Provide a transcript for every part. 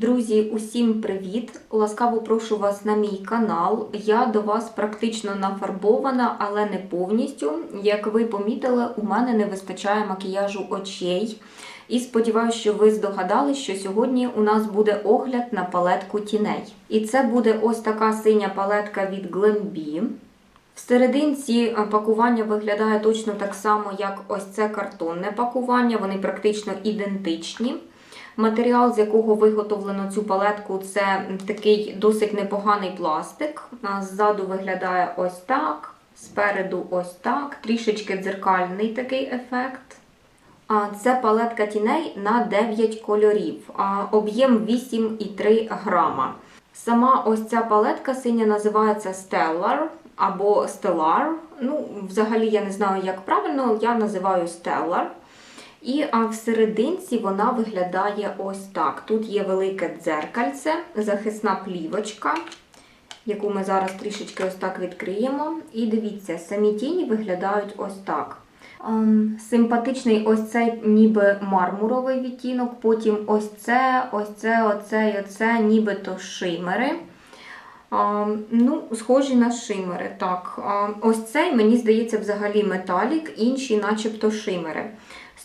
Друзі, усім привіт! Ласкаво прошу вас на мій канал. Я до вас практично нафарбована, але не повністю. Як ви помітили, у мене не вистачає макіяжу очей. І сподіваюся, що ви здогадались, що сьогодні у нас буде огляд на палетку тіней. І це буде ось така синя палетка від Glambi. В е, пакування виглядає точно так само, як ось це картонне пакування. Вони практично ідентичні. Матеріал, з якого виготовлено цю палетку, це такий досить непоганий пластик. Ззаду виглядає ось так, спереду ось так, трішечки дзеркальний такий ефект. Це палетка тіней на 9 кольорів, об'єм 8,3 грама. Сама ось ця палетка синя називається Stellar або Stellar. Ну, взагалі я не знаю, як правильно, я називаю Stellar. І а в серединці вона виглядає ось так. Тут є велике дзеркальце, захисна плівочка, яку ми зараз трішечки ось так відкриємо. І дивіться, самі тіні виглядають ось так. Ем, Симпатичний ось цей ніби мармуровий відтінок, потім ось це, ось це, оце і оце, нібито шимери. Um, ну, схожі на шимери. Так. Um, ось цей, мені здається, взагалі металік, інші начебто шимери.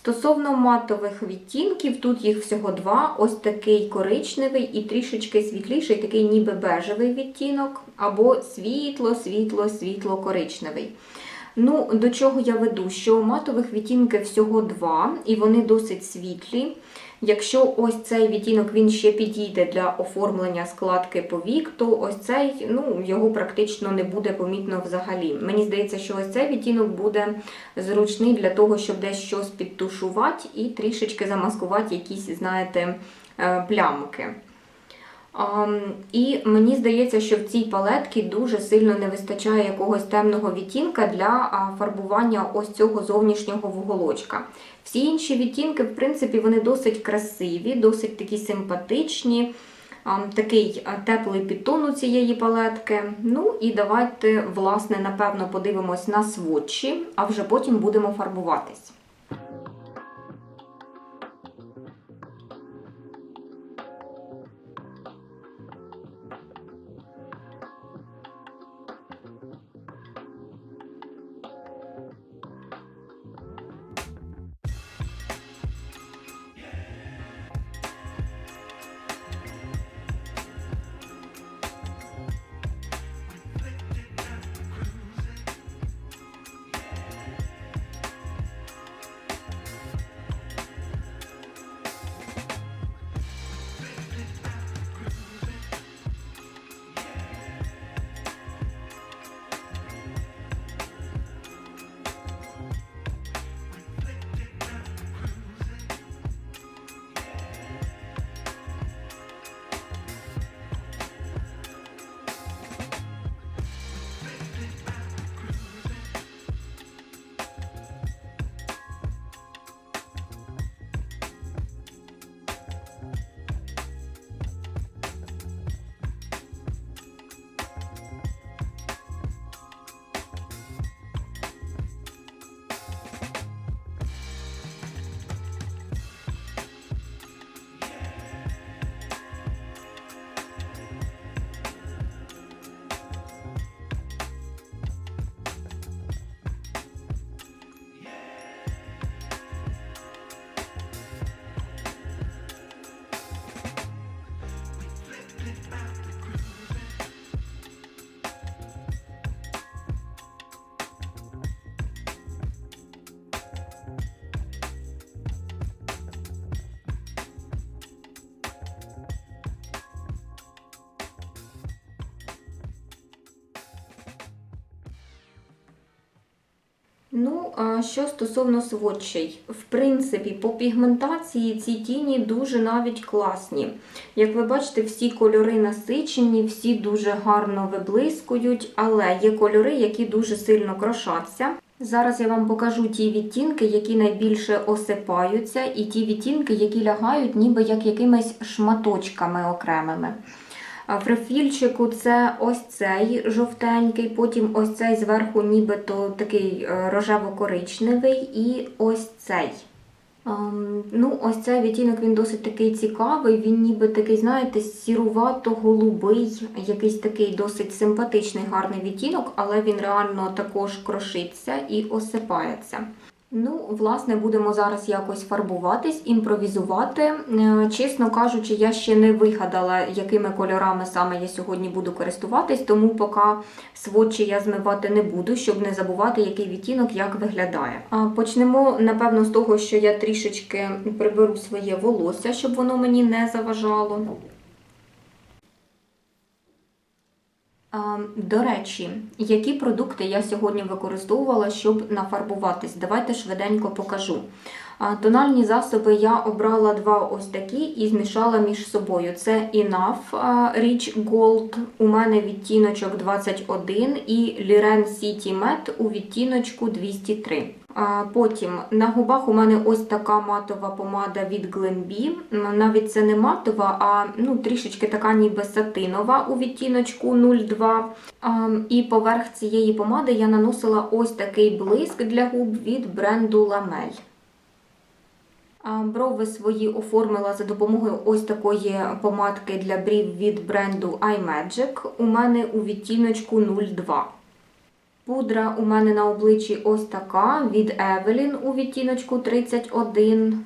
Стосовно матових відтінків, тут їх всього два: ось такий коричневий і трішечки світліший, такий ніби бежевий відтінок, або світло, світло, світло коричневий. Ну, До чого я веду? Що матових відтінків всього два, і вони досить світлі. Якщо ось цей відтінок він ще підійде для оформлення складки повік, то ось цей ну, його практично не буде помітно взагалі. Мені здається, що ось цей відтінок буде зручний для того, щоб десь щось підтушувати і трішечки замаскувати якісь, знаєте, е, плямки. Um, і мені здається, що в цій палетці дуже сильно не вистачає якогось темного відтінка для фарбування ось цього зовнішнього вуголочка. Всі інші відтінки, в принципі, вони досить красиві, досить такі симпатичні, такий теплий підтон у цієї палетки. Ну і давайте, власне, напевно, подивимось на сводчі, а вже потім будемо фарбуватись. Ну, а що стосовно сводчей, в принципі, по пігментації ці тіні дуже навіть класні. Як ви бачите, всі кольори насичені, всі дуже гарно виблискують, але є кольори, які дуже сильно крошаться. Зараз я вам покажу ті відтінки, які найбільше осипаються, і ті відтінки, які лягають ніби як якимись шматочками окремими. В рефільчику це ось цей жовтенький, потім ось цей зверху, нібито такий е, рожево-коричневий, і ось цей. Ем, Ну, ось цей відтінок він досить такий цікавий. Він ніби такий, знаєте, сірувато-голубий, якийсь такий досить симпатичний, гарний відтінок, але він реально також крошиться і осипається. Ну, власне, будемо зараз якось фарбуватись, імпровізувати. Е, Чесно кажучи, я ще не вигадала, якими кольорами саме я сьогодні буду користуватись, тому поки сводчі я змивати не буду, щоб не забувати, який відтінок як виглядає. Почнемо, напевно, з того, що я трішечки приберу своє волосся, щоб воно мені не заважало. А, До речі, які продукти я сьогодні використовувала, щоб нафарбуватись? Давайте швиденько покажу. Тональні засоби я обрала два ось такі і змішала між собою. Це Enough а, Rich Gold, у мене відтіночок 21 і Liren City Matte у відтіночку 203. Потім на губах у мене ось така матова помада від Glambi. Навіть це не матова, а ну, трішечки така ніби сатинова у відтіночку 02. І поверх цієї помади я наносила ось такий блиск для губ від бренду Lamel. Брови свої оформила за допомогою ось такої помадки для брів від бренду iMagic. У мене у відтіночку 02. Пудра у мене на обличчі ось така від Evelyn у відтіночку 31.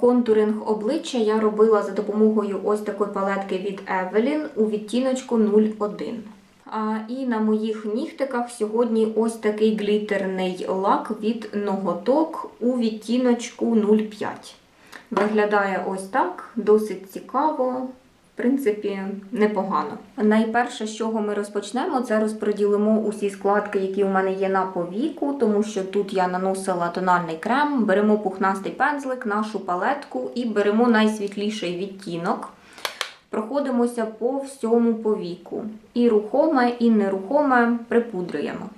Контуринг обличчя я робила за допомогою ось такої палетки від Evelyn у відтіночку 01. А, І на моїх нігтиках сьогодні ось такий глітерний лак від ноготок у відтіночку 05. Виглядає ось так, досить цікаво. Принципі, непогано. Найперше, з чого ми розпочнемо, це розподілимо усі складки, які у мене є на повіку, тому що тут я наносила тональний крем, беремо пухнастий пензлик, нашу палетку і беремо найсвітліший відтінок. Проходимося по всьому повіку. І рухоме, і нерухоме припудрюємо.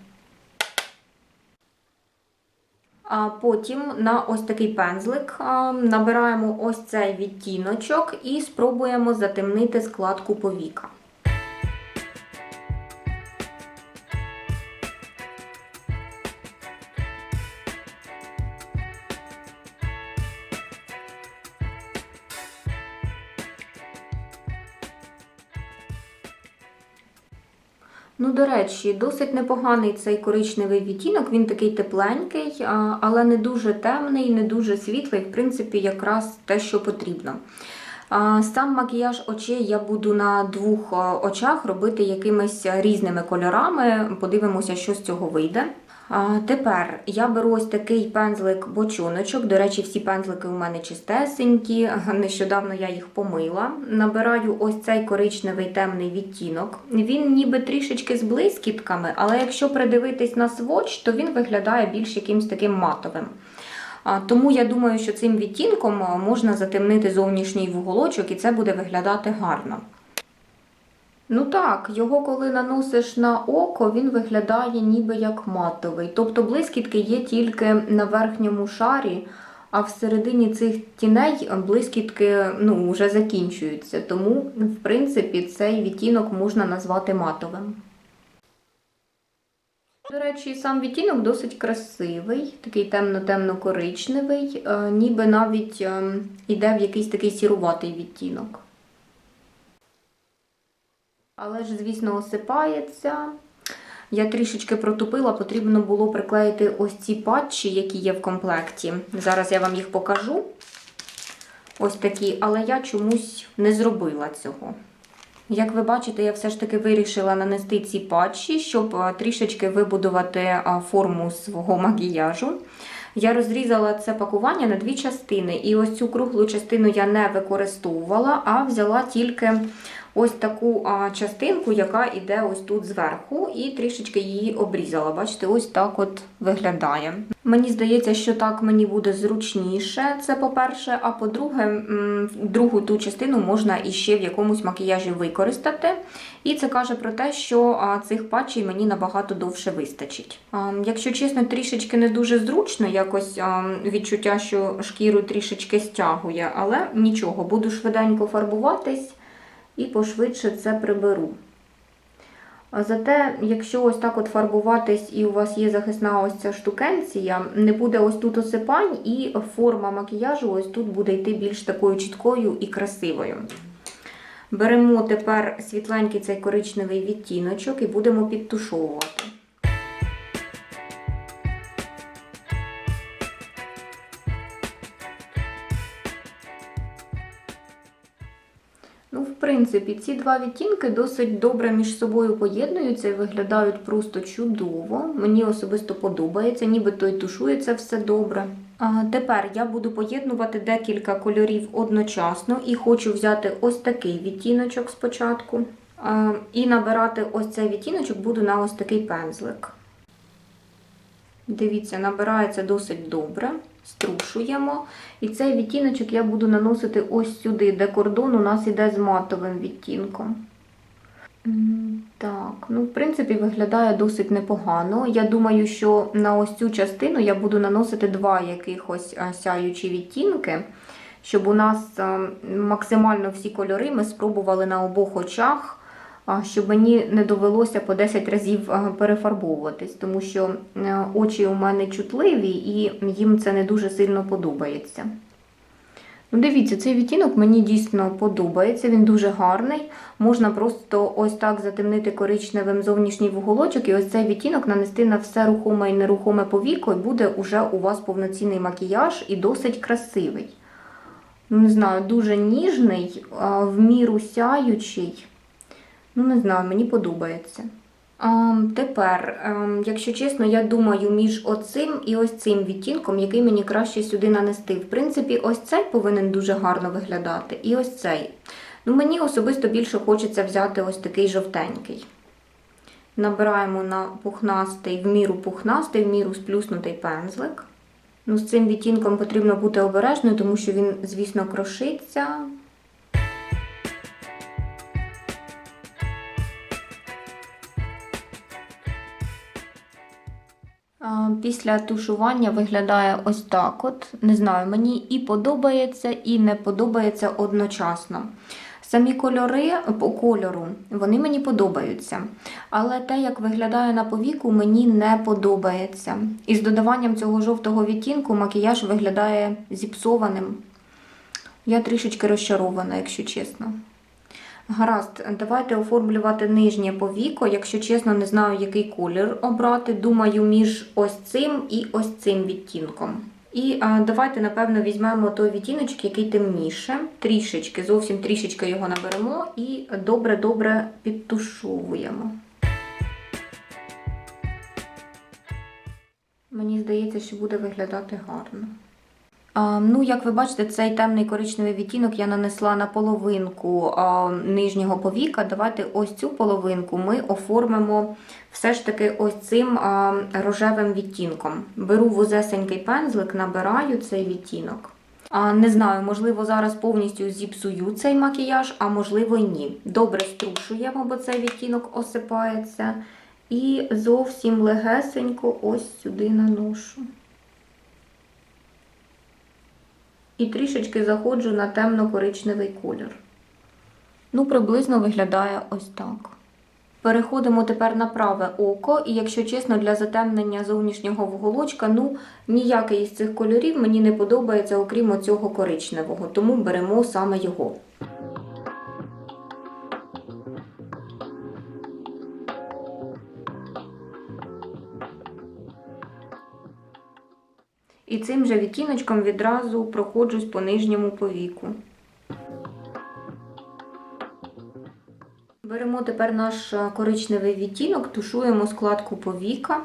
А потім на ось такий пензлик набираємо ось цей відтіночок і спробуємо затемнити складку повіка. Ну, до речі, досить непоганий цей коричневий відтінок. Він такий тепленький, але не дуже темний, не дуже світлий, в принципі, якраз те, що потрібно. Сам макіяж очей я буду на двох очах робити якимись різними кольорами. Подивимося, що з цього вийде. Тепер я беру ось такий пензлик бочоночок. До речі, всі пензлики у мене чистесенькі. Нещодавно я їх помила. Набираю ось цей коричневий темний відтінок. Він ніби трішечки з блискітками, але якщо придивитись на сводч, то він виглядає більш якимсь таким матовим. Тому я думаю, що цим відтінком можна затемнити зовнішній вуголочок і це буде виглядати гарно. Ну так, його коли наносиш на око, він виглядає ніби як матовий. Тобто блискітки є тільки на верхньому шарі, а всередині цих тіней блискітки ну, вже закінчуються. Тому, в принципі, цей відтінок можна назвати матовим. До речі, сам відтінок досить красивий, такий темно-темно-коричневий, е, ніби навіть йде в якийсь такий сіруватий відтінок. Але ж, звісно, осипається. Я трішечки протупила, потрібно було приклеїти ось ці патчі, які є в комплекті. Зараз я вам їх покажу. Ось такі, але я чомусь не зробила цього. Як ви бачите, я все ж таки вирішила нанести ці патчі, щоб трішечки вибудувати форму свого макіяжу. Я розрізала це пакування на дві частини. І ось цю круглу частину я не використовувала, а взяла тільки ось таку частинку, яка йде ось тут зверху, і трішечки її обрізала. Бачите, ось так от виглядає. Мені здається, що так мені буде зручніше, це по-перше. А по-друге, другу ту частину можна іще в якомусь макіяжі використати. І це каже про те, що цих патчей мені набагато довше вистачить. Якщо чесно, трішечки не дуже зручно, якось відчуття, що шкіру трішечки стягує, але нічого, буду швиденько фарбуватись і пошвидше це приберу. Зате, якщо ось так от фарбуватись і у вас є захисна ось ця штукенція, не буде ось тут осипань, і форма макіяжу ось тут буде йти більш такою чіткою і красивою. Беремо тепер світленький цей коричневий відтіночок і будемо підтушовувати. Принципі, ці два відтінки досить добре між собою поєднуються і виглядають просто чудово. Мені особисто подобається, нібито й тушується все добре. Тепер я буду поєднувати декілька кольорів одночасно і хочу взяти ось такий відтіночок спочатку. І набирати ось цей відтіночок буду на ось такий пензлик. Дивіться, набирається досить добре. Струшуємо. І цей відтіночок я буду наносити ось сюди, де кордон у нас іде з матовим відтінком. Так, ну, в принципі, виглядає досить непогано. Я думаю, що на ось цю частину я буду наносити два якихось сяючі відтінки, щоб у нас максимально всі кольори ми спробували на обох очах щоб мені не довелося по 10 разів перефарбовуватись, тому що е, очі у мене чутливі і їм це не дуже сильно подобається. Ну, дивіться, цей відтінок мені дійсно подобається, він дуже гарний. Можна просто ось так затемнити коричневим зовнішній вуголочок, і ось цей відтінок нанести на все рухоме і нерухоме повіко, і буде уже у вас повноцінний макіяж і досить красивий. Ну, Не знаю, дуже ніжний, в міру сяючий. Ну, не знаю, мені подобається. Ем, тепер, ем, якщо чесно, я думаю між оцим і ось цим відтінком, який мені краще сюди нанести. В принципі, ось цей повинен дуже гарно виглядати. І ось цей. Ну, мені особисто більше хочеться взяти ось такий жовтенький. Набираємо на пухнастий, в міру пухнастий, в міру сплюснутий пензлик. Ну, з цим відтінком потрібно бути обережною, тому що він, звісно, крошиться. Після тушування виглядає ось так. От не знаю, мені і подобається, і не подобається одночасно. Самі кольори по кольору вони мені подобаються. Але те, як виглядає на повіку, мені не подобається. І з додаванням цього жовтого відтінку макіяж виглядає зіпсованим. Я трішечки розчарована, якщо чесно. Гаразд, давайте оформлювати нижнє повіко. Якщо чесно, не знаю, який колір обрати. Думаю, між ось цим і ось цим відтінком. І а, давайте, напевно, візьмемо той відтіночок, який темніше. Трішечки, зовсім трішечки його наберемо і добре-добре підтушовуємо. Мені здається, що буде виглядати гарно. Ну, як ви бачите, цей темний коричневий відтінок я нанесла на половинку нижнього повіка. Давайте ось цю половинку ми оформимо все ж таки ось цим рожевим відтінком. Беру вузесенький пензлик, набираю цей відтінок. Не знаю, можливо, зараз повністю зіпсую цей макіяж, а можливо ні. Добре струшуємо, бо цей відтінок осипається. І зовсім легесенько ось сюди наношу. І трішечки заходжу на темно-коричневий колір. Ну, приблизно виглядає ось так. Переходимо тепер на праве око, і якщо чесно, для затемнення зовнішнього вуголочка, ну, ніякий із цих кольорів мені не подобається, окрім оцього коричневого, тому беремо саме його. І цим же відтіночком відразу проходжусь по нижньому повіку. Беремо тепер наш е, коричневий відтінок, тушуємо складку повіка.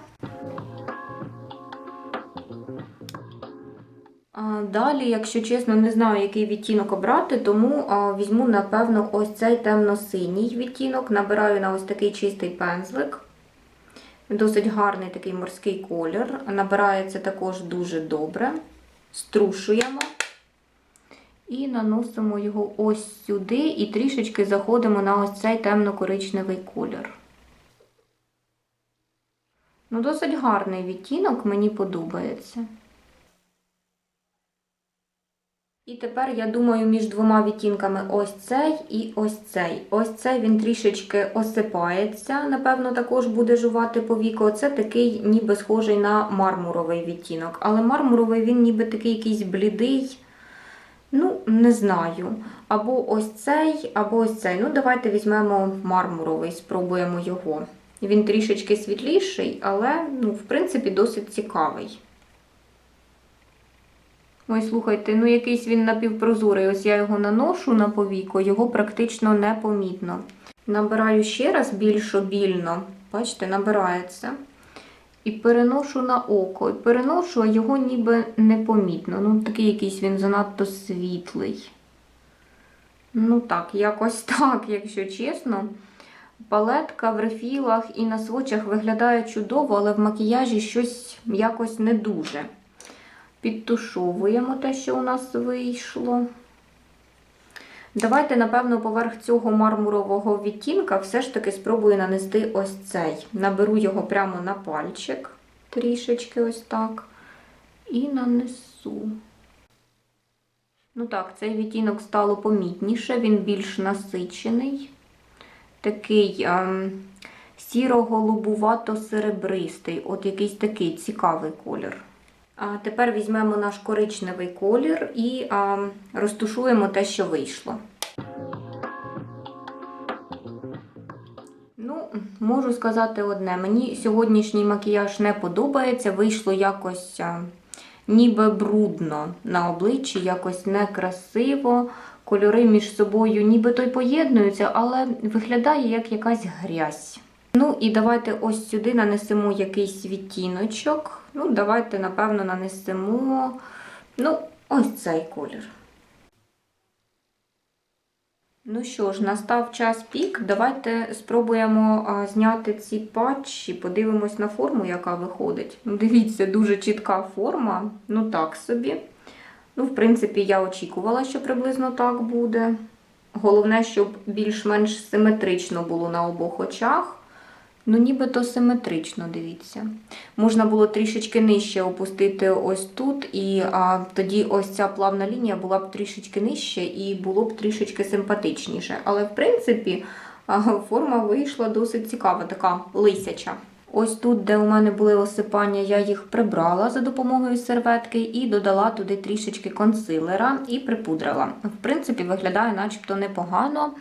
Далі, якщо чесно, не знаю, який відтінок обрати, тому візьму, напевно, ось цей темно-синій відтінок, набираю на ось такий чистий пензлик. Досить гарний такий морський колір. Набирається також дуже добре. Струшуємо і наносимо його ось сюди, і трішечки заходимо на ось цей темно-коричневий колір. Ну, досить гарний відтінок, мені подобається. І тепер я думаю між двома відтінками ось цей і ось цей. Ось цей він трішечки осипається, напевно, також буде жувати по віку. Це такий ніби схожий на мармуровий відтінок. Але мармуровий він ніби такий якийсь блідий. Ну, не знаю. Або ось цей, або ось цей. Ну, давайте візьмемо мармуровий, спробуємо його. Він трішечки світліший, але, ну, в принципі, досить цікавий. Ой, слухайте, ну якийсь він напівпрозорий. Ось я його наношу на повіко, його практично не помітно. Набираю ще раз більш обільно. Бачите, набирається. І переношу на око. І переношу, а його ніби непомітно. Ну, такий якийсь він занадто світлий. Ну так, якось так, якщо чесно. Палетка в рефілах і на свочах виглядає чудово, але в макіяжі щось якось не дуже. Підтушовуємо те, що у нас вийшло. Давайте, напевно, поверх цього мармурового відтінка все ж таки спробую нанести ось цей. Наберу його прямо на пальчик, трішечки ось так. І нанесу. Ну так, цей відтінок стало помітніше, він більш насичений. Такий ем, сіро-голубувато-серебристий, от якийсь такий цікавий колір. А тепер візьмемо наш коричневий колір і а, розтушуємо те, що вийшло. Ну, можу сказати одне. Мені сьогоднішній макіяж не подобається. Вийшло якось а, ніби брудно на обличчі, якось некрасиво. Кольори між собою нібито й поєднуються, але виглядає як якась грязь. Ну і давайте ось сюди нанесемо якийсь відтіночок. Ну, давайте, напевно, нанесемо ну, ось цей колір. Ну що ж, настав час пік. Давайте спробуємо а, зняти ці патчі, подивимось на форму, яка виходить. Ну, Дивіться, дуже чітка форма. Ну, так собі. Ну, в принципі, я очікувала, що приблизно так буде. Головне, щоб більш-менш симетрично було на обох очах. Ну, нібито симетрично, дивіться. Можна було трішечки нижче опустити ось тут, і а, тоді ось ця плавна лінія була б трішечки нижче і було б трішечки симпатичніше. Але, в принципі, а, форма вийшла досить цікава, така лисяча. Ось тут, де у мене були осипання, я їх прибрала за допомогою серветки і додала туди трішечки консилера і припудрила. В принципі, виглядає начебто непогано.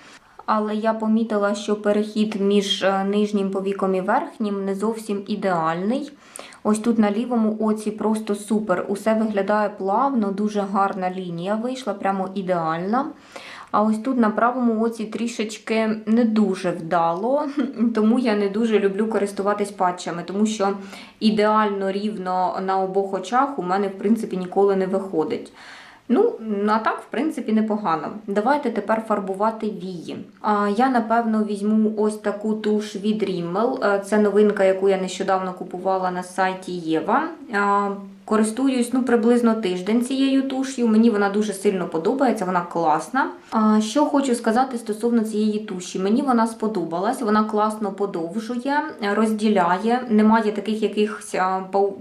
Але я помітила, що перехід між е, нижнім повіком і верхнім не зовсім ідеальний. Ось тут на лівому оці просто супер. Усе виглядає плавно, дуже гарна лінія вийшла, прямо ідеальна. А ось тут на правому оці трішечки не дуже вдало, тому я не дуже люблю користуватись патчами, тому що ідеально рівно на обох очах у мене, в принципі, ніколи не виходить. Ну, а так, в принципі, непогано. Давайте тепер фарбувати вії. Я, напевно, візьму ось таку туш від Rimmel. Це новинка, яку я нещодавно купувала на сайті Єва. Користуюсь ну, приблизно тиждень цією туш'ю. Мені вона дуже сильно подобається, вона класна. Що хочу сказати стосовно цієї туші. Мені вона сподобалась, вона класно подовжує, розділяє, немає таких якихось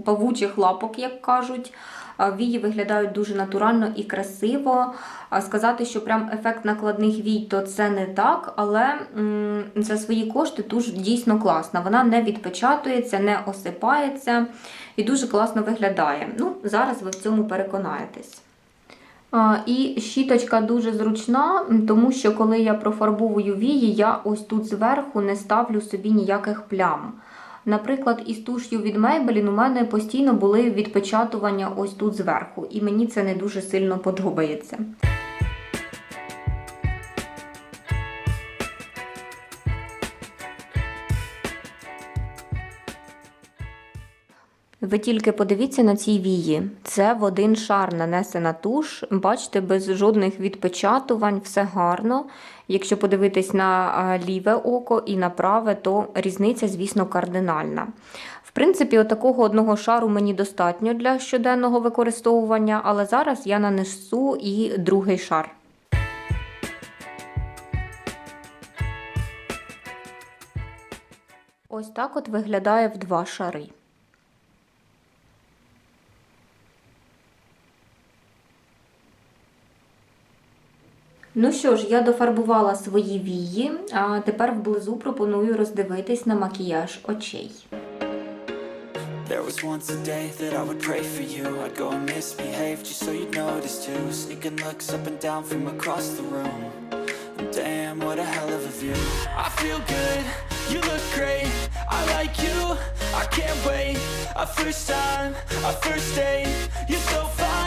павучих лапок, як кажуть. Вії виглядають дуже натурально і красиво. Сказати, що прям ефект накладних вій, то це не так, але за свої кошти туш дійсно класна. Вона не відпечатується, не осипається і дуже класно виглядає. Ну, Зараз ви в цьому переконаєтесь. І щіточка дуже зручна, тому що коли я профарбовую вії, я ось тут зверху не ставлю собі ніяких плям. Наприклад, із туш'ю від Maybelline у мене постійно були відпечатування ось тут зверху, і мені це не дуже сильно подобається. Ви тільки подивіться на ці вії. Це в один шар нанесена туш. Бачите, без жодних відпечатувань, все гарно. Якщо подивитись на ліве око і на праве, то різниця, звісно, кардинальна. В принципі, отакого одного шару мені достатньо для щоденного використовування, але зараз я нанесу і другий шар. Ось так от виглядає в два шари. Ну що ж, я дофарбувала свої вії, а тепер вблизу пропоную роздивитись на макіяж очей. There was once a day that I would pray for you I'd go and misbehave just so you'd notice too Sneaking looks up and down from across the room And Damn, what a hell of a view I feel good, you look great I like you, I can't wait A first time, a first date You're so fine,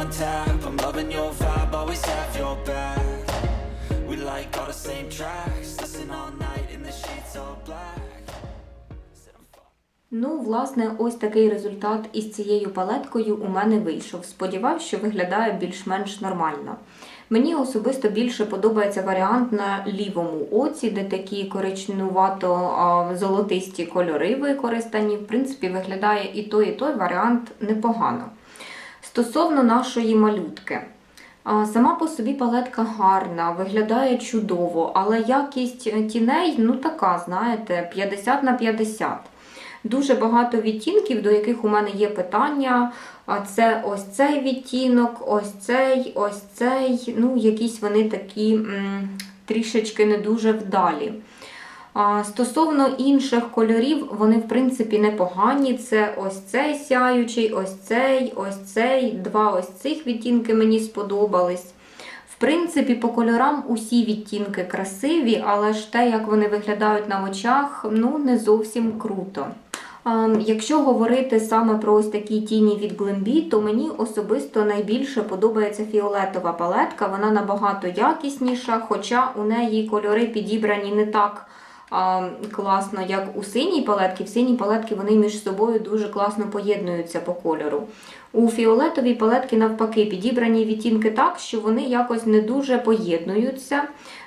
On tap. I'm loving your vibe, always have your back. We like all the same tracks, listen all night in the sheets all black. Ну, власне, ось такий результат із цією палеткою у мене вийшов. Сподіваюсь, що виглядає більш-менш нормально. Мені особисто більше подобається варіант на лівому оці, де такі коричнувато-золотисті кольори використані. В принципі, виглядає і той, і той варіант непогано. Стосовно нашої малютки. Сама по собі палетка гарна, виглядає чудово, але якість тіней, ну така, знаєте, 50 на 50. Дуже багато відтінків, до яких у мене є питання. А Це ось цей відтінок, ось цей, ось цей. Ну, якісь вони такі м, трішечки не дуже вдалі. Стосовно інших кольорів, вони в принципі непогані. Це ось цей сяючий, ось цей, ось цей. Два ось цих відтінки мені сподобались. В принципі, по кольорам усі відтінки красиві, але ж те, як вони виглядають на очах, ну не зовсім круто. Якщо говорити саме про ось такі тіні від Glambi, то мені особисто найбільше подобається фіолетова палетка. Вона набагато якісніша, хоча у неї кольори підібрані не так класно, як у синій палетці. В синій палетці вони між собою дуже класно поєднуються по кольору. У фіолетовій палетці навпаки підібрані відтінки так, що вони якось не дуже поєднуються,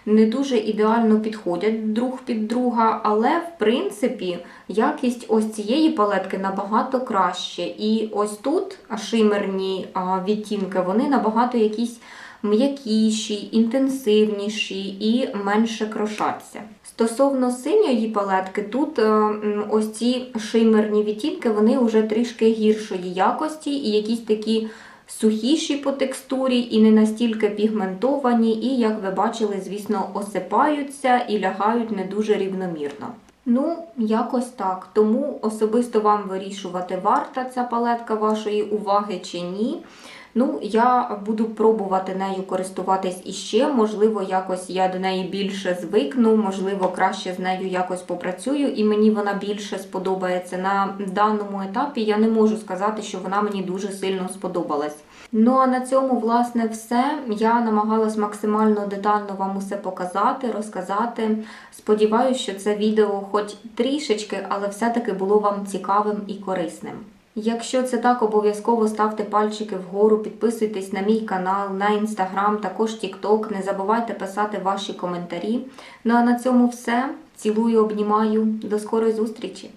не дуже ідеально підходять друг під друга, але в принципі якість ось цієї палетки набагато краще. І ось тут шимерні відтінки, вони набагато якісь м'якіші, інтенсивніші і менше крошаться. Стосовно синьої палетки, тут е, ось ці шимерні відтінки, вони вже трішки гіршої якості і якісь такі сухіші по текстурі і не настільки пігментовані, і, як ви бачили, звісно, осипаються і лягають не дуже рівномірно. Ну, якось так. Тому особисто вам вирішувати, варта ця палетка вашої уваги чи ні. Ну, я буду пробувати нею користуватись іще. Можливо, якось я до неї більше звикну, можливо, краще з нею якось попрацюю, і мені вона більше сподобається. На даному етапі я не можу сказати, що вона мені дуже сильно сподобалась. Ну а на цьому, власне, все. Я намагалась максимально детально вам усе показати, розказати. Сподіваюся, що це відео хоч трішечки, але все-таки було вам цікавим і корисним. Якщо це так, обов'язково ставте пальчики вгору, підписуйтесь на мій канал, на інстаграм, також тікток. Не забувайте писати ваші коментарі. Ну а на цьому все. Цілую, обнімаю. До скорої зустрічі!